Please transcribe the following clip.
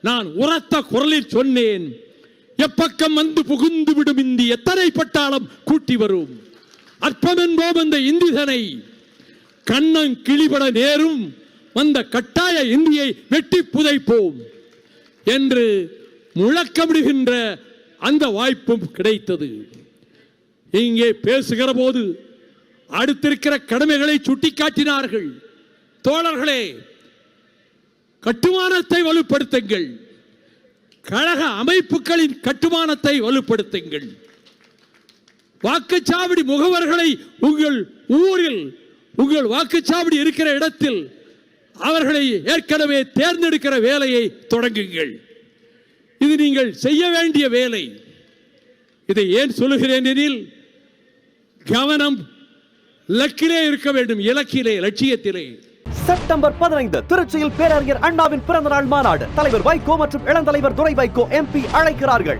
நான் உரத்த குரலில் சொன்னேன். எப்பக்கம் வந்து புகுந்து விடும் இந்தி எத்தனை பட்டாளம் கூட்டி வரும்? அற்பமென்போம் அந்த இந்திதனை கண்ணன் கிளிபட நேரும் வந்த கட்டாய இந்தியை வெட்டி புதைப்போம் என்று முழக்கமிடுகின்ற அந்த வாய்ப்பும் கிடைத்தது. இங்கே பேசுகிற போது அடுத்திருக்கிற கடமைகளை சுட்டிக்காட்டினார்கள். தோழர்களே கட்டுமானத்தை வலுப்படுத்துங்கள். கழக அமைப்புகளின் கட்டுமானத்தை வலுப்படுத்துங்கள். வாக்குச்சாவடி முகவர்களை உங்கள் ஊரில் உங்கள் வாக்குச்சாவடி இருக்கிற இடத்தில் அவர்களை ஏற்கனவே தேர்ந்தெடுக்கிற வேலையை தொடங்குங்கள். இது நீங்கள் செய்ய வேண்டிய வேலை. இதை ஏன் சொல்லுகிறேன் எனில் கவனம் லக்கிலே இருக்க வேண்டும் இலக்கிலே லட்சியத்திலே. செப்டம்பர் பதினைந்து திருச்சியில் பேரறிஞர் அண்ணாவின் பிறந்த நாள் மாநாடு. தலைவர் வைகோ மற்றும் இளந்தலைவர் துரை வைகோ எம்பி அழைக்கிறார்கள்.